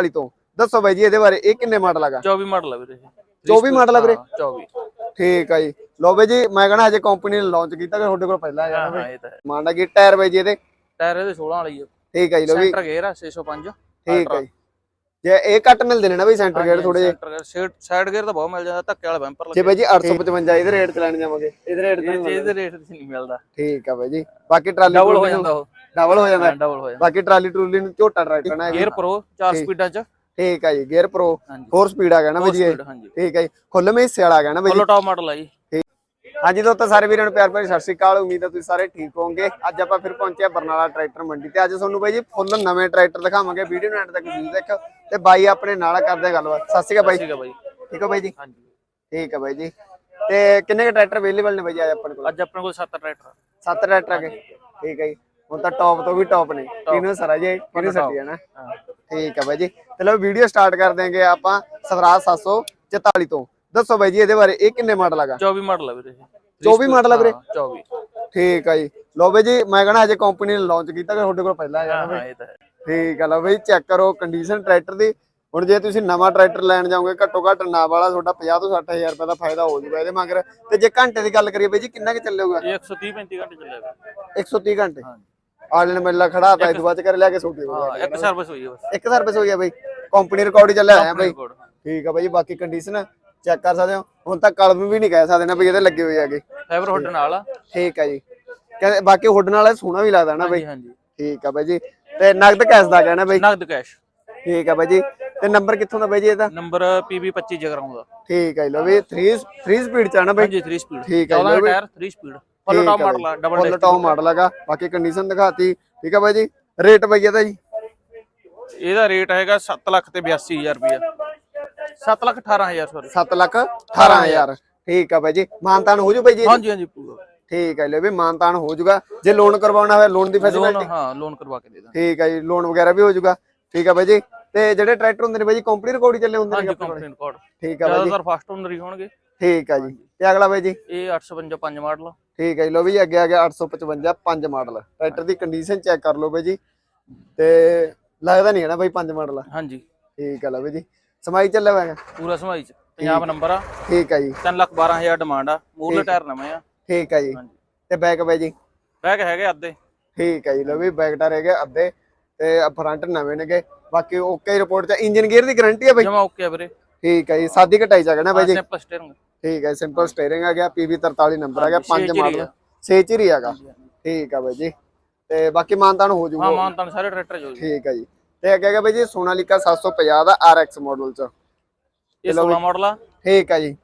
40 ਤੋਂ। ਦੱਸੋ ਬਾਈ ਜੀ ਇਹਦੇ ਬਾਰੇ ਇਹ ਕਿੰਨੇ ਮਾਡਲ ਹੈਗਾ? 24 ਮਾਡਲ ਆ ਵੀਰੇ 24 ਮਾਡਲ ਆ ਵੀਰੇ? ਹਾਂ, 24 ਠੀਕ ਆ ਜੀ। ਲੋ ਬਾਈ ਜੀ ਮੈਂ ਕਹਣਾ ਹਜੇ ਕੰਪਨੀ ਨੇ ਲਾਂਚ ਕੀਤਾ ਕਿ ਤੁਹਾਡੇ ਕੋਲ ਪਹਿਲਾਂ ਹਾਂ ਨਾ ਹਾਂ ਇਹ ਤਾਂ ਕੀ ਟਾਇਰ ਬਾਈ ਜੀ ਇਹਦੇ। ਟਾਇਰ ਇਹਦੇ 16 ਵਾਲੀ ਆ। ਠੀਕ ਆ ਜੀ ਲੋ ਵੀ। ਸੈਂਟਰ ਗੇਅਰ ਆ 605 ਠੀਕ ਆ ਜੀ। ਜੇ ਇਹ ਕੱਟ ਮਿਲਦੇ ਨੇ ਨਾ ਬਾਈ ਸੈਂਟਰ ਗੇਅਰ ਥੋੜੇ ਜਿਹੇ। ਸਾਈਡ ਗੇਅਰ ਤਾਂ ਬਹੁਤ ਮਿਲ ਜਾਂਦਾ ਧੱਕੇ ਵਾਲਾ ਬੈਂਪਰ ਜੇ ਬਾਈ ਜੀ 855 ਇਹਦੇ ਰੇਟ ਚ ਲੈਣ ਜਾਵਾਂਗੇ। ਇਹਦੇ ਰੇਟ ਤੇ ਲੱਗੇ ਇਹਦੇ ਰੇਟ ਤੇ ਨਹੀਂ ਮਿਲਦਾ। ਠੀਕ ਆ ਬਾਈ ਜੀ। ਬਾਕੀ ਟਰਾਲੀ ਡਬਲ ਹੋ ਜਾਂਦਾ ਉਹ। ਡਬਲ ਹੋ ਜਾਂਦਾ। ਡਬਲ ਹੋ ਜਾਂਦਾ। ਬਾਕੀ ਟਰਾਲੀ ਟਰੂਲੀ ਨੂੰ ਝੋਟਾ ਟਰੈਕਟਰ ਨਾ ਗੇਅਰ ਪ੍ਰੋ 4 ਸਪੀਡਾਂ ਚ। ਠੀਕ ਆ ਜੀ ਗੇਅਰ ਪ੍ਰੋ ਹਾਂਜੀ। 4 ਸਪੀਡ ਆ ਗਿਆ ਨਾ ਬਾਈ ਠੀਕ ਆ ਜੀ। ਖੁੱਲਵੇਂ ਹਿੱਸੇ ਵਾਲਾ ਆ ਗਿਆ ਨਾ ਬਾਈ। ਫੁੱਲ ਟਾਪ ਮਾਡਲ ਆ ਜੀ। ਹਾਂਜੀ ਦੋਸਤੋ ਸਾਰੇ ਵੀਰਾਂ ਨੂੰ ਪਿਆਰ ਭਰੀ ਸਤਿ ਸ਼੍ਰੀ ਅਕਾਲ। ਉਮੀਦ ਹੈ ਤੁਸੀਂ ਸਾਰੇ ਠੀਕ ਹੋਵੋਗੇ। ਅੱਜ ਆਪਾਂ ਫਿਰ ਪਹੁੰਚੇ ਆ ਬਰਨਾਲਾ ਟਰੈਕਟਰ ਮੰਡੀ ਤੇ। ਅੱਜ ਤੁਹਾਨੂੰ ਬਾਈ ਜੀ ਫੁੱਲ ਨਵੇਂ ਟਰੈਕਟਰ ਦਿਖਾਵਾਂਗੇ। ਵੀਡੀਓ ਨੂੰ ਐਂਡ ਤੱਕ ਜ਼ਰੂਰ ਦੇਖੋ ਤੇ ਬਾਈ ਆਪਣੇ ਨਾਲ ਕਰਦੇ ਆ ਗੱਲਬਾਤ। ਸਤਿ ਸ਼੍ਰੀ ਅਕਾਲ ਬਾਈ। ਠੀਕ ਆ ਬਾਈ। ਠੀਕ ਹੋ ਬਾਈ ਜੀ? ਹਾਂਜੀ। ਠੀਕ ਹੈ ਬਾਈ ਜੀ। ਤੇ ਕਿੰਨੇ ਕੁ ਟਰੈਕਟਰ ਅਵੇਲੇਬਲ ਨੇ ਬਾਈ ਅੱਜ ਆਪਣੇ ਕੋਲ? ਅੱਜ ਆਪਣੇ ਕੋਲ 7 ਟਰੈਕਟਰ ਸੱਤ ਟਰੈਕਟਰ ਹੈਗੇ ਠੀਕ ਹੈ ਜੀ। ਹੁਣ ਤਾਂ ਟੌਪ ਤੋਂ ਵੀ ਟੌਪ ਨੇ। ਕਿਹਨੂੰ ਸਰਾ ਜੀ ਕਿਹਨੂੰ ਸੱਟੀ ਹੈ ਨਾ ਹਾਂ। ਠੀਕ ਹੈ ਬਾਈ ਜੀ। ਚਲੋ ਵੀਡੀਓ ਸਟਾਰਟ ਕਰ ਦੇਂਗੇ ਆਪਾਂ ਸਵਰਾਜ 744 ਤੋਂ। ਦੱਸੋ ਬਾਈ ਜੀ ਇਹਦੇ ਬਾਰੇ ਇਹ ਕਿੰਨੇ ਮਾਡਲ ਹੈਗਾ? 24 ਮਾਡਲ ਆ ਵੀਰੇ 24 ਮਾਡਲ ਆ ਵੀਰੇ? ਹਾਂ, 24 ਠੀਕ ਹੈ ਜੀ। ਲੋ ਬਾਈ ਜੀ ਮੈਂ ਕਹਣਾ ਹਜੇ ਕੰਪਨੀ ਨੇ ਲਾਂਚ ਕੀਤਾ ਕਿ ਤੁਹਾਡੇ ਕੋਲ ਪਹਿਲਾਂ ਹਾਂ ਹਾਂ ਤਾਂ ਹੈ। ਠੀਕ ਆ ਲਓ ਬਈ ਚੈੱਕ ਕਰੋ ਕੰਡੀਸ਼ਨ ਟਰੈਕਟਰ ਦੀ। ਹੁਣ ਜੇ ਤੁਸੀਂ ਨਵਾਂ ਟਰੈਕਟਰ ਲੈਣ ਜਾਓਗੇ ਘੱਟੋ ਘੱਟ ਨਾ ਵਾਲਾ ਤੁਹਾਡਾ 50 ਤੋਂ 60000 ਰੁਪਏ ਦਾ ਫਾਇਦਾ ਹੋ ਜੂਗਾ ਇਹਦੇ ਮਗਰ। ਤੇ ਜੇ ਘੰਟੇ ਦੀ ਗੱਲ ਕਰੀਏ ਬਈ ਜੀ ਕਿੰਨਾ ਕਿ ਚੱਲੇਗਾ? ਇਹ 130 35 ਘੰਟੇ ਵੀਰੇ 130 ਘੰਟੇ। ਆਨਲਾਈਨ ਮੇਲਾ ਖੜਾ ਤਾਂ ਇਹ ਬਾਅਦ ਕਰ ਲਿਆ ਕੇ ਸੋਟੀ ਹੋ ਹਾਂ ਇੱਕ ਸਰਵਿਸ ਹੋਈ ਹੈ ਬਸ। ਇੱਕ ਸਰਵਿਸ ਹੋ ਗਿਆ ਬਈ। ਕੰਪਨੀ ਰਿਕਾਰਡ ਹੀ ਚੱਲਿਆ ਆਇਆ ਬਈ। ਠੀਕ ਆ ਬਈ ਬਾਕੀ ਕੰਡੀਸ਼ਨ ਚੈੱਕ ਕਰ ਸਕਦੇ ਹੋ। ਹੁਣ ਤਾਂ ਕਲਮ ਵੀ ਨਹੀਂ ਕਹਿ ਸਕਦੇ ਨਾ ਬਈ ਇਹਦੇ ਲੱਗੇ ਹੋਏ ਹੈਗੇ। ਫਾਈਬਰ ਹੁੱਡ ਨਾਲ ਆ। ਠੀਕ ਆ ਜੀ। ਕਹਿੰਦੇ ਬਾਕੀ ਹੁੱਡ ਨਾਲ ਸੋਹਣਾ ਵੀ ਲੱਗਦਾ ਨਾ ਬਈ। ਹਾਂਜੀ ਠੀਕ ਆ ਬਈ ਜੀ। ਤੇ ਨਗਦ ਕੈਸ਼ ਦਾ ਕਹਿਣਾ ਬਈ। ਨਗਦ ਕੈਸ਼ ਠੀਕ ਆ ਬਈ ਜੀ। ਤੇ ਨੰਬਰ ਕਿੱਥੋਂ ਦਾ ਬਈ ਜੀ ਇਹਦਾ? ਨੰਬਰ PB 25 ਜਗਰਾਉਂ ਦਾ। ਠੀਕ ਹੈ ਲੋ ਵੀ 3 3 ਸਪੀਡ ਚ ਆਣਾ ਬਈ। ਹਾਂਜੀ 3 ਸਪੀਡ ਠੀਕ ਹੈ 14 ਲਓ ਵੀ। Tyre 3 speed full top model ਆ ਡਬਲ ਫੁੱਲ ਟੌਪ ਮਾਡਲ ਹੈਗਾ ਬਾਕੀ ਕੰਡੀਸ਼ਨ ਦਿਖਾਤੀ। ਠੀਕ ਹੈ ਬਾਈ ਜੀ ਰੇਟ ਬਈ ਇਹਦਾ ਜੀ। ਇਹਦਾ ਰੇਟ ਹੈਗਾ 7 ਲੱਖ ਤੇ 82000 ਰੁਪਇਆ 7 ਲੱਖ 18000 ਸੌਰੀ 7 ਲੱਖ 18000 ਠੀਕ ਹੈ ਬਾਈ ਜੀ ਮਾਨਤਾਨ ਹੋ ਜੂ ਬਾਈ ਜੀ ਹਾਂਜੀ ਹਾਂਜੀ ਪੂਰਾ। ਠੀਕ ਹੈ ਲੋ ਵੀ ਮਾਨਤਾਨ ਹੋ ਜੂਗਾ। ਜੇ ਲੋਨ ਕਰਵਾਉਣਾ ਹੋਵੇ ਲੋਨ ਦੀ ਫੈਸਿਲਿਟੀ ਹਾਂ ਲੋਨ ਕਰਵਾ ਕੇ ਦੇ ਦਾਂ ਠੀਕ ਹੈ ਜੀ ਲੋਨ ਵਗੈਰਾ ਵੀ ਹੋ ਜੂਗਾ। ਠੀਕ ਹੈ ਬਾਈ ਜੀ ਤੇ ਜਿਹੜੇ ਟਰੈਕਟਰ ਹੁੰਦੇ ਨੇ ਬਾਈ ਜੀ ਕੰਪਨੀ ਰਿਕਾਰਡ ਹੀ ਚੱਲੇ ਹੁੰਦੇ ਨੇ? ਕੰਪਨੀ ਰਿਕਾਰਡ ਠੀਕ ਹੈ ਬਾਈ ਜੀ। ਜ਼ਿਆਦਾਤਰ ਫਾਸਟ ਓਨਰ ਹੀ ਹੋਣਗੇ। ਠੀਕ ਹੈ ਜੀ ਤੇ ਅਗਲਾ ਬਾਈ ਜੀ? ਇਹ 855 ਪੰਜ ਮਾਡਲ ਠੀਕ ਹੈ ਜੀ ਲੋ ਵੀ ਅੱਗੇ ਆ ਗਿਆ 855 ਪੰਜ ਮਾਡਲ। ਟਰੈਕਟਰ ਦੀ ਕੰਡੀਸ਼ਨ ਚੈੱਕ ਕਰ ਲਓ ਬਾਈ ਜੀ। ਤੇ ਲੱਗਦਾ ਨਹੀਂ ਹੈ ਨਾ ਬਾਈ ਪੰਜ ਮਾਡਲ? ਹਾਂਜੀ। ਠੀਕ ਹੈ ਲਓ ਬਾਈ ਜੀ। ਸਮਾਈ ਚੱਲਿਆ ਹੋਇਆ। ਪੂਰਾ ਸਮਾਈ ਚ। ਪੰਜਾਬ ਨੰਬਰ ਆ। ਠੀਕ ਹੈ ਜੀ। 3 ਲੱਖ 12000 ਡਿਮਾਂਡ ਆ। ਮੂਰਲੇ ਟਾਇਰ ਨਵੇਂ ਆ। ਠੀਕ ਹੈ ਜੀ। ਤੇ ਬੈਕ ਬਾਈ ਜੀ। ਬੈਗ ਹੈਗੇ ਅੱਧੇ। ਠੀਕ ਹੈ ਜੀ ਲੋ ਵੀ ਬੈਕ ਟਾਇਰ ਹੈਗੇ ਅੱਧੇ। ਤੇ ਫਰੰਟ ਨਵੇਂ ਨੇਗੇ। ਬਾਕੀ ਓਕੇ ਰਿਪੋਰਟ ਚ ਇੰਜਨ ਗੇਅਰ ਦੀ ਗਾਰੰਟੀ ਹੈ ਬਾਈ। ਜਮਾ ਓਕੇ ਆ ਵੀਰੇ। ਠੀਕ ਹੈ ਜੀ ਸਾਦੀ ਹੈਗਾ ਨਾ ਬਾਈ ਜੀ। ਸਿੰਪਲ ਸਟੀਅਰਿੰਗ ਠੀਕ ਹੈ ਸਿੰਪਲ ਸਟੀਅਰਿੰਗ ਆ ਗਿਆ ਪੀਵੀ 43 ਨੰਬਰ ਆ ਗਿਆ ਛੇ 5 ਚ ਹੀ ਮਾਡਲ ਆ। 6 ਚ ਹੀ ਹੈਗਾ ਠੀਕ ਹੈ ਬਾਈ ਜੀ। ਤੇ ਬਾਕੀ ਮਾਨਤਾਨ ਹੋ ਹਾਂ ਜੂਗਾ। ਮਾਨ ਤਾਂ ਸਾਰੇ ਟਰੈਕਟਰ ਜੋ ਜੀ ਠੀਕ ਹੈ ਜੀ। ਤੇ ਅੱਗੇ ਹੈਗਾ ਬਾਈ ਜੀ ਸੋਨਾਲੀਕਾ 750 ਦਾ RX ਮਾਡਲ ਚ। ਇਹ 16 ਮਾਡਲ ਆ। ਠੀਕ ਹੈ ਜੀ।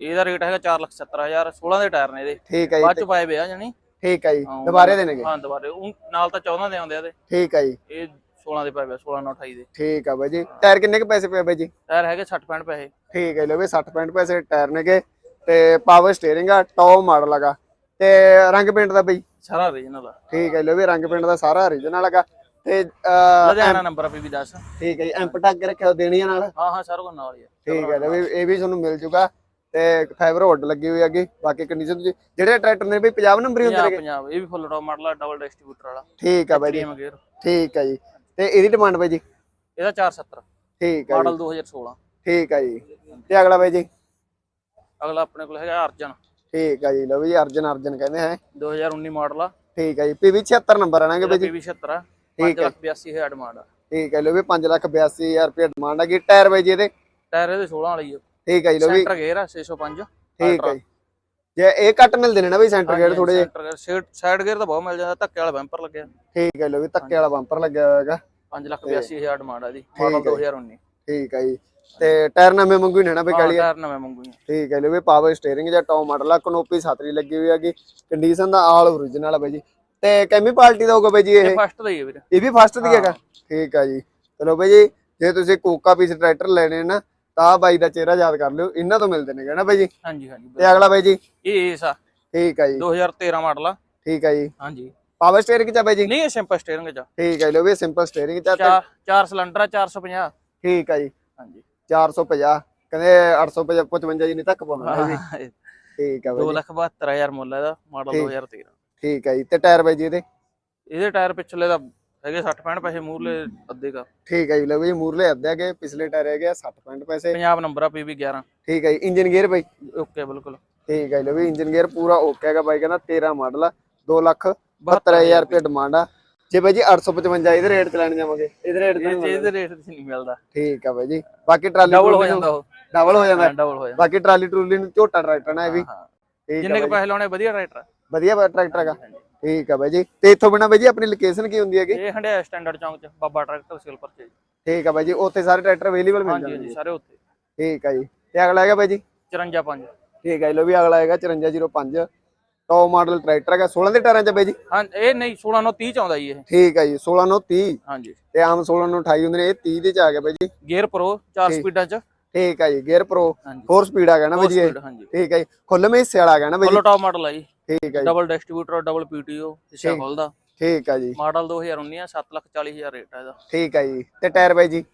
ਇਹਦਾ ਰੇਟ ਹੈਗਾ 470000 16 ਦੇ ਟਾਇਰ ਨੇ ਇਹਦੇ। ਠੀਕ ਹੈ ਜੀ। ਬਾਅਦ ਚ ਪਾਏ ਵੇ ਆ ਜਾਨੀ ਠੀਕ ਹੈ ਜੀ। ਹਾਂ, ਦੁਬਾਰੇ ਦੇਣਗੇ। ਹਾਂ ਦੁਬਾਰੇ। ਉਹ ਨਾਲ ਤਾਂ 14 ਦੇ ਆਉਂਦੇ ਆ ਇਹਦੇ। ਠੀਕ ਹੈ ਜੀ। ਇਹ 16 ਦੇ ਪਾਏ ਵੇ 16 ਨਾਲ 28 ਦੇ। ਠੀਕ ਹੈ ਬਾਈ ਜੀ। ਟਾਇਰ ਕਿੰਨੇ ਕੁ ਪੈਸੇ ਪਏ ਬਾਈ ਜੀ? ਟਾਇਰ ਹੈਗੇ 60 65 ਪੈਸੇ। ਠੀਕ ਹੈ ਲੋ ਵੀ 60 65 ਪੈਸੇ ਟਾਇਰ ਨੇਗੇ। ਤੇ ਪਾਵਰ ਸਟੀਅਰਿੰਗ ਆ ਟੌਪ ਮਾਡਲ ਹੈਗਾ। ਤੇ ਰੰਗ ਪੇਂਟ ਦਾ ਬਈ? ਸਾਰਾ ਓਰੀਜਨਲ ਆ। ਠੀਕ ਹੈ ਲੋ ਵੀ ਰੰਗ ਪੇਂਟ ਦਾ ਸਾਰਾ origignal ਹੈਗਾ। ਤੇ ਲੁਧਿਆਣਾ ਨੰਬਰ ਆ ਪੀਵੀ 10 ਠੀਕ ਹੈ ਜੀ ਐਂਪ ਟੱਕ ਕੇ ਰੱਖਿਆ ਦੇਣੀਆਂ ਨਾਲ? ਹਾਂ ਹਾਂ ਸਾਰਾ ਕੁਝ ਨਾਲ ਹੀ ਆ। ਠੀਕ ਹੈ ਲੋ ਵੀ ਇਹ ਵੀ ਤੁਹਾਨੂੰ ਮਿਲ ਜੂਗਾ। ਤੇ ਫਾਈਬਰ ਹੁੱਡ ਲੱਗੀ ਹੋਈ ਹੈਗੀ ਬਾਕੀ ਕੰਡੀਸ਼ਨ ਤੁਸੀਂ ਜਿਹੜੇ ਟਰੈਕਟਰ ਨੇ ਬਈ 50 ਨੰਬਰ ਹੀ ਹੁੰਦੇ ਨੇਗੇ। ਪੰਜਾਬ ਇਹ ਵੀ ਫੁੱਲ ਟੌਪ ਮਾਡਲ ਆ ਡਬਲ ਡਿਸਟ੍ਰੀਬਿਊਟਰ ਵਾਲਾ। ਠੀਕ ਹੈ ਬਾਈ ਜੀ। ਠੀਕ ਹੈ ਜੀ। ਤੇ ਇਹਦੀ ਡਿਮਾਂਡ ਬਾਈ ਜੀ? ਇਹਦਾ 470 ਠੀਕ ਹੈ ਜੀ। ਮਾਡਲ 2016 ਠੀਕ ਹੈ ਜੀ। ਤੇ ਅਗਲਾ ਬਾਈ ਜੀ? ਅਗਲਾ ਆਪਣੇ ਕੋਲ ਹੈਗਾ ਅਰਜਨ। ਠੀਕ ਹੈ ਜੀ ਲੋ ਵੀ ਅਰਜਨ ਅਰਜਨ ਕਹਿੰਦੇ ਹੈ। 2019 ਮਾਡਲ ਆ। ਠੀਕ ਹੈ ਜੀ ਪੀਵੀ 76 ਨੰਬਰ ਆਣਗੇ ਬਾਈ ਜੀ? ਪੀਵੀ 76 ਆ। ਠੀਕ ਹੈ। 582000 ਡਿਮਾਂਡ ਆ। ਠੀਕ ਹੈ ਲੋ ਵੀ 582000 ਰੁਪਏ ਡਿਮਾਂਡ ਹੈਗੀ ਟਾਇਰ ਬਾਈ ਜੀ ਇਹਦੇ? ਟਾਇਰ ਇਹਦੇ 16 ਵਾਲੀ ਆ। ਠੀਕ ਹੈ ਜੀ ਲੋ ਵੀ। ਸੈਂਟਰ ਗੇਅਰ ਆ 605 ਠੀਕ ਹੈ ਜੀ। ਜੇ ਇਹ ਕੱਟ ਮਿਲਦੇ ਨੇ ਨਾ ਬਈ ਸੈਂਟਰ ਗੇਅਰ ਥੋੜੇ ਜਿਹੇ ਜਿਹੇ? Side gear. ਤਾਂ ਬਹੁਤ ਮਿਲ ਜਾਂਦਾ ਧੱਕੇ ਵਾਲਾ ਬੈਂਪਰ ਲੱਗਿਆ। ਠੀਕ ਹੈ ਲੋ ਵੀ ਧੱਕੇ ਵਾਲਾ ਬੰਪਰ ਲੱਗਿਆ ਹੋਇਆ ਹੈਗਾ। 5 ਲੱਖ 82000 ਡਿਮਾਂਡ ਆ ਦੀ ਮਾਡਲ 2019 ਠੀਕ ਹੈ ਜੀ। ਤੇ ਟਾਇਰ ਨਵੇਂ ਮੰਗੂ ਹੀ ਨੇ ਨਾ ਬਈ ਹਾਂ ਕਾਲੀ ਟਾਇਰ ਨਵੇਂ ਮੰਗੂ ਠੀਕ ਹੈ ਲੋ ਵੀ ਪਾਵਰ ਸਟੀਅਰਿੰਗ ਜਾਂ ਟੌਪ ਮਾਡਲ ਆ ਕਨੋਪੀ ਸਤਰੀ ਲੱਗੀ ਹੋਈ ਹੈਗੀ ਕੰਡੀਸ਼ਨ ਦਾ ਆਲ ਓਰੀਜਨਲ ਆ ਬਾਈ ਜੀ। ਤੇ ਕੈਮੀ ਪਾਰਟੀ ਦਾ ਹੋਊਗਾ ਬਾਈ ਜੀ ਇਹ? ਇਹ ਫਸਟ ਦਾ ਹੀ ਹੈ ਵੀਰੇ। ਇਹ ਵੀ ਫਸਟ ਦੀ ਹੈਗਾ? ਠੀਕ ਹੈ ਜੀ। ਚਲੋ ਬਾਈ ਜੀ ਜੇ ਤੁਸੀਂ ਕੋਕਾ ਪੀਸ ਟਰੈਕਟਰ ਲੈਣੇ ਨਾ ਤਾਂ ਬਾਈ ਦਾ ਚਿਹਰਾ ਯਾਦ ਕਰ ਲਿਓ ਇਹਨਾਂ ਤੋਂ ਮਿਲਦੇ ਨੇ ਨਾ ਬਾਈ ਜੀ। ਹਾਂਜੀ ਹਾਂਜੀ ਤੇ ਅਗਲਾ ਬਾਈ ਜੀ? ਇਹ ਏਸ ਆ। ਠੀਕ ਹੈ ਜੀ। 2013 ਮਾਡਲ ਆ। ਠੀਕ ਹੈ ਜੀ। ਹਾਂਜੀ। ਪਾਵਰ ਸਟੀਅਰਿੰਗ ਚ ਆ ਬਾਈ ਜੀ? ਨਹੀਂ ਇਹ ਸਿੰਪਲ ਸਟੀਅਰਿੰਗ ਚ ਆ। ਠੀਕ ਹੈ ਲੋ ਵੀ ਸਿੰਪਲ ਸਟੀਅਰਿੰਗ ਚ ਆ ਤੇ- ਚਾਰ ਚਾਰ ਸਿਲੰਡਰ ਆ 450 ਠੀਕ ਹੈ ਜੀ। ਹਾਂਜੀ। 450 ਕਹਿੰਦੇ 855 ਜੀ ਨਹੀਂ ਤੱਕ ਪਾਉਣਾ ਹੈ ਜੀ। ਹਾਂ, ਠੀਕ ਹੈ ਦੋ ਬਾਈ ਜੀ। ਲੱਖ 72000 ਮੁੱਲ ਆ ਇਹਦਾ ਮਾਡਲ ਠੀਕ। 2013 ਠੀਕ ਹੈ ਜੀ। ਤੇ ਟਾਇਰ ਬਾਈ ਜੀ ਇਹਦੇ? ਇਹਦੇ ਟਾਇਰ ਪਿਛਲੇ ਦਾ ਹੈਗੇ 60 65 ਪੈਸੇ ਮੂਰਲੇ ਅੱਧੇ ਕਾ। ਠੀਕ ਹੈ ਜੀ ਲਓ ਜੀ ਮੂਰਲੇ ਅੱਧੇ ਹੈਗੇ ਪਿਛਲੇ ਟਾਇਰ ਹੈਗੇ ਆ 60 65 ਪੈਸੇ। ਪੰਜਾਬ ਨੰਬਰ ਆ ਪੀਬੀ 11 ਠੀਕ ਹੈ ਜੀ ਇੰਜਨ ਗੇਅਰ ਬਾਈ? ਓਕੇ ਬਿਲਕੁਲ। ਠੀਕ ਹੈ ਜੀ ਲਓ ਵੀ ਇੰਜਨ ਗੇਅਰ ਪੂਰਾ ਓਕੇ ਹੈਗਾ ਬਾਈ ਕਹਿੰਦਾ 13 ਮਾਡਲ ਆ। 2 ਲੱਖ 72000 ਰੁਪਏ ਡਿਮਾਂਡ ਆ। ਜੇ ਬਾਈ ਜੀ 855 ਇਹਦੇ ਰੇਟ ਚ ਲੈਣ ਜਾਵਾਂਗੇ। ਇਹਦੇ ਰੇਟ ਤੇ ਇਹ ਇਹਦੇ ਰੇਟ ਤੇ ਨਹੀਂ ਮਿਲਦਾ। ਠੀਕ ਆ ਬਾਈ ਜੀ। ਬਾਕੀ ਟਰਾਲੀ ਡਬਲ ਹੋ ਜਾਂਦਾ ਉਹ। ਡਬਲ ਹੋ ਜਾਂਦਾ। ਡਬਲ ਹੋ ਜਾਂਦਾ। ਬਾਕੀ ਟਰਾਲੀ ਟਰੂਲੀ ਨੂੰ ਝੋਟਾ ਟਰੈਕਟਰ ਨਾ ਇਹ ਵੀ। ਜਿੰਨੇ ਕੁ ਬਾਈ ਪੈਸੇ ਲਾਉਣੇ ਵਧੀਆ ਟਰੈਕਟਰ ਵਧੀਆ ਟਰੈਕਟਰ ਹੈਗਾ। ਠੀਕ ਆ ਬਾਈ ਜੀ। ਤੇ ਇੱਥੋਂ ਬਿਨਾ ਬਾਈ ਜੀ ਆਪਣੀ ਲੋਕੇਸ਼ਨ ਕੀ ਹੁੰਦੀ ਹੈਗੀ? ਇਹ ਹੰਡਿਆ ਸਟੈਂਡਰਡ ਚੌਂਕ ਚ ਬਾਬਾ ਟਰੈਕਟਰ ਸੇਲ ਪਰਚੇਜ ਠੀਕ ਆ ਬਾਈ ਜੀ। ਉੱਥੇ ਸਾਰੇ ਟਰੈਕਟਰ ਅਵੇਲੇਬਲ ਮਿਲ ਜਾਣਗੇ ਹਾਂਜੀ ਸਾਰੇ ਉੱਥੇ। ਠੀਕ ਆ ਜੀ। ਤੇ ਅਗਲਾ ਹੈਗਾ ਬਾਈ ਜੀ? 54 5 ਠੀਕ ਹੈ ਜੀ। ਲੋ ਵੀ ਅਗਲਾ ਹੈਗਾ 5405 ਟੌਪ ਮਾਡਲ ਟਰੈਕਟਰ ਹੈਗਾ 16 ਦੇ ਟਾਇਰਾਂ ਚ ਬਾਈ ਜੀ? ਹਾਂ ਇਹ ਨਹੀਂ 16 ਨੂੰ 30 ਚ ਆਉਂਦਾ ਜੀ ਇਹ। ਠੀਕ ਹੈ ਜੀ 16 ਨੂੰ 30 ਹਾਂਜੀ। ਤੇ ਆਮ 16 ਨੂੰ 28 ਹੁੰਦੇ ਨੇ ਇਹ 30 ਦੇ ਚ ਆ ਗਿਆ ਬਾਈ ਜੀ। ਗੇਅਰ ਪ੍ਰੋ 4 ਸਪੀਡਾਂ ਚ। ਠੀਕ ਹੈ ਜੀ ਗੇਅਰ ਪ੍ਰੋ ਹਾਂਜੀ। 4 ਸਪੀਡ ਆ ਗਿਆ ਨਾ ਬਾਈ ਜੀ ਠੀਕ ਹੈ ਜੀ ਖੁੱਲਵੇਂ ਹਿੱਸੇ ਵਾਲਾ ਆ ਗਿਆ ਨਾ ਬਾਈ ਜੀ? ਟਾਪ ਮਾਡਲ ਆ ਜੀ। ਠੀਕ ਹੈ ਜੀ। ਡਬਲ ਡਿਸਟ੍ਰੀਬਿਊਟਰ ਡਬਲ ਪੀਟੀਓ ਹਿੱਸਾ ਖੋਲਦਾ ਠੀਕ। ਹੈ ਜੀ। ਮਾਡਲ 2019 ਆ 740000 ਰੇਟ ਆ ਇਹਦਾ। ਠੀਕ ਹੈ ਜੀ ਤੇ ਟਾਇਰ ਬਾਈ ਜੀ?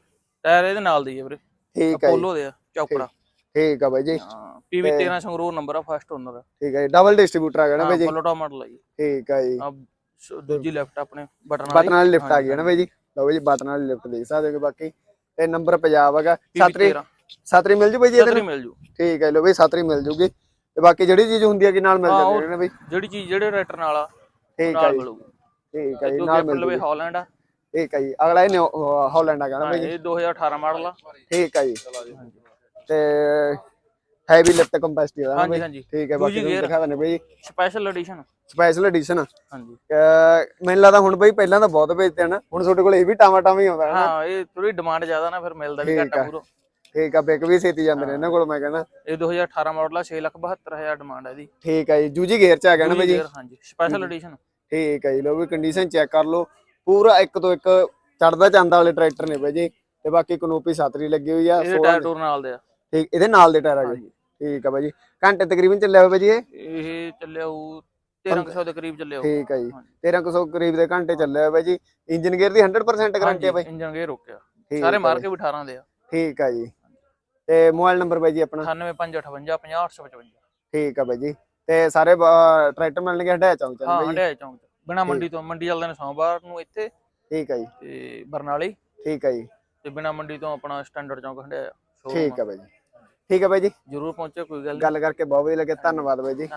ਟਾਇਰ ਇਹਦੇ ਨਾਲ ਦੀ ਹੈ ਵੀਰੇ। ਠੀਕ ਹੈ ਪੋਲੋ ਦੇ ਆ ਚੌਕੜਾ ਠੀਕ ਹੈ ਬਾਈ ਜੀ। ਹਾਂ ਪੀਵੀ 13 ਸੰਗਰੂਰ ਨੰਬਰ ਆ ਫਸਟ ਓਨਰ ਠੀਕ ਹੈ ਜੀ ਡਬਲ ਡਿਸਟ੍ਰੀਬਿਊਟਰ ਆ ਗਿਆ ਨਾ ਬਾਈ ਜੀ। ਫੁੱਲ ਟਾਪ ਮਾਡਲ ਆ ਜੀ। ਠੀਕ ਜੀ। ਆ ਸ- ਦੂਜੀ ਲੈਫਟ ਆਪਣੇ ਬਟਨ ਬਟਨ ਵਾਲੀ ਵਾਲੀ ਲਿਫਟ ਆ ਗਈ ਹੈ ਨਾ ਬਾਈ ਜੀ। ਲਓ ਜੀ ਬਟਨ ਵਾਲੀ ਲਿਫਟ ਦੇਖ ਸਕਦੇ ਹੋ ਬਾਕੀ। ਤੇ ਨੰਬਰ ਪੰਜਾਬ ਹੈਗਾ। ਸਤਰੀ 13 ਸਤਰੀ ਮਿਲ ਜੂ ਬਾਈ ਜੀ ਨਾਲ? ਮਿਲ ਜੂ। ਠੀਕ ਹੈ ਲੋ ਬਈ ਸਤਰੀ ਮਿਲ ਜੂਗੀ। ਤੇ ਬਾਕੀ ਜਿਹੜੀ ਚੀਜ਼ ਹੁੰਦੀ ਹੈ ਕਿ ਨਾਲ ਮਿਲ ਜਾਂਦੀ ਹੈ ਨਾ ਬਈ। ਜਿਹੜੀ ਚੀਜ਼ ਜਿਹੜੇ ਟਰੈਕਟਰ ਨਾਲ ਆ ਠੀਕ ਹੈ ਜੀ। ਠੀਕ ਹੈ ਜੀ ਨਾਲ ਮਿਲ ਲਵੇ ਜੂਗੀ। ਹਾਲੈਂਡ ਆ। ਠੀਕ ਹੈ ਜੀ ਅਗਲਾ ਇਹ ਹਾਲੈਂਡ ਆ ਗਿਆ ਨਾ ਬਈ ਜੀ। ਇਹ 2018 ਮਾਡਲ ਆ। ਠੀਕ ਹੈ ਜੀ। ਤੇ ਹੈਵੀ ਲਿਫਟ ਕੰਪੈਸਿਟੀ ਦਾ ਹਾਂਜੀ ਹਾਂਜੀ। ਠੀਕ ਹੈ ਬਾਕੀ ਤੁਹਾਨੂੰ। ਦਿਖਾ ਦਿੰਦੇ ਬਈ। ਸਪੈਸ਼ਲ ਐਡੀਸ਼ਨ ਸਪੈਸ਼ਲ ਐਡੀਸ਼ਨ ਹਾਂਜੀ। ਮੈਨੂੰ ਲੱਗਦਾ ਹੁਣ ਬਈ ਪਹਿਲਾਂ ਤਾਂ ਬਹੁਤ ਵੇਚਦੇ ਹਨ ਹੁਣ ਤੁਹਾਡੇ ਕੋਲ ਇਹ ਵੀ ਟਾਵਾ ਟਾਵਾ ਹੀ ਆਉਂਦਾ ਹੈ ਹਾਂ ਇਹ ਥੋੜੀ ਡਿਮਾਂਡ ਜ਼ਿਆਦਾ ਨਾ ਫਿਰ ਮਿਲਦਾ ਵੀ ਘੱਟ ਆ ਆ। ਪੂਰਾ। ਠੀਕ ਆ ਬਿਕ ਵੀ ਛੇਤੀ ਜਾਂਦੇ ਨੇ ਇਹਨਾਂ ਕੋਲ ਮੈਂ ਕਹਿੰਦਾ। ਇਹ 2018 ਮਾਡਲ ਆ 672000 ਡਿਮਾਂਡ ਹੈ ਇਹਦੀ। ਠੀਕ ਹੈ ਜੀ ਜੂਜੀ ਗੇਅਰ ਚ ਆ ਗਿਆ ਨਾ ਬਈ ਜੀ? ਹਾਂਜੀ। ਸਪੈਸ਼ਲ ਐਡੀਸ਼ਨ ਠੀਕ ਹੈ ਜੀ ਲੋ ਵੀ ਕੰਡੀਸ਼ਨ ਚੈੱਕ ਕਰ ਲਓ। ਪੂਰਾ ਇੱਕ ਤੋਂ ਇੱਕ ਚੜਦਾ ਚੰਦਾ ਵਾਲੇ ਟਰੈਕਟਰ ਨੇ ਬਈ ਜੀ। ਤੇ ਬਾਕੀ ਕਨੋਪੀ ਸਾਤਰੀ ਲੱਗੀ ਹੋਈ ਆ ਇਹਦੇ 16 ਟਾਇਰ ਟੂਰ ਨਾਲ ਦੇ ਆ। ਠੀਕ ਇਹਦੇ ਨਾਲ ਦੇ ਟਾਇਰ ਆ ਗਏ। ਹਾਂਜੀ। ਠੀਕ ਆ ਬਾਈ ਜੀ ਘੰਟੇ ਤਕਰੀਬਨ ਚੱਲਿਆ ਹੋਇਆ ਬਾਈ ਜੀ ਇਹ? ਇਹ ਚੱਲਿਆ ਉਹ 1300 ਦੇ ਕਰੀਬ ਚੱਲਿਆ ਉਹ ਠੀਕ ਆ ਜੀ। ਹਾਂਜੀ। 1300 ਕਰੀਬ ਦੇ ਘੰਟੇ ਚੱਲਿਆ ਹੋਇਆ ਬਾਈ ਜੀ ਇੰਜਨ ਗੇਅਰ ਦੀ 100% ਗਾਰੰਟੀ ਆ ਬਾਈ ਇੰਜਨ ਗੇਅਰ ਰੋਕਿਆ। ਸਾਰੇ ਮਾਰ ਕੇ ਵੀ 18 ਦੇ ਆ। ਠੀਕ ਆ ਜੀ। ਤੇ ਮੋਬਾਈਲ ਨੰਬਰ ਬਾਈ ਜੀ ਆਪਣਾ? 98558 50855 ਠੀਕ ਆ ਬਾਈ ਜੀ। ਤੇ ਸਾਰੇ ਟਰੈਕਟਰ ਮਿਲਣਗੇ ਹਟਾਇਆ ਚੌਂਕ ਚ ਹਾਂ ਜੀ? ਹੰਡਿਆ ਚੌਂਕ ਚ। ਬਿਨਾ ਮੰਡੀ ਤੋਂ ਮੰਡੀ ਚੱਲਦੇ ਨੇ ਸੋਮਵਾਰ ਨੂੰ ਇੱਥੇ ਠੀਕ ਆ ਜੀ। ਤੇ ਬਰਨਾਲੇ। ਠੀਕ ਆ ਜੀ। ਤੇ ਬਿਨਾ ਮੰਡੀ ਤੋਂ ਆਪਣਾ ਸਟੈਂਡਰਡ ਚੌਂਕ ਹੰਡਿਆ ਠੀਕ ਆ ਬਾਈ ਜੀ। ਠੀਕ ਆ ਬਾਈ ਜੀ। ਜਰੂਰ ਪਹੁੰਚੋ ਕੋਈ ਗੱਲ। ਗੱਲ ਕਰਕੇ ਬਹੁਤ ਵਧੀਆ ਲੱਗਿਆ। ਧੰਨਵਾਦ ਬਾਈ ਜੀ।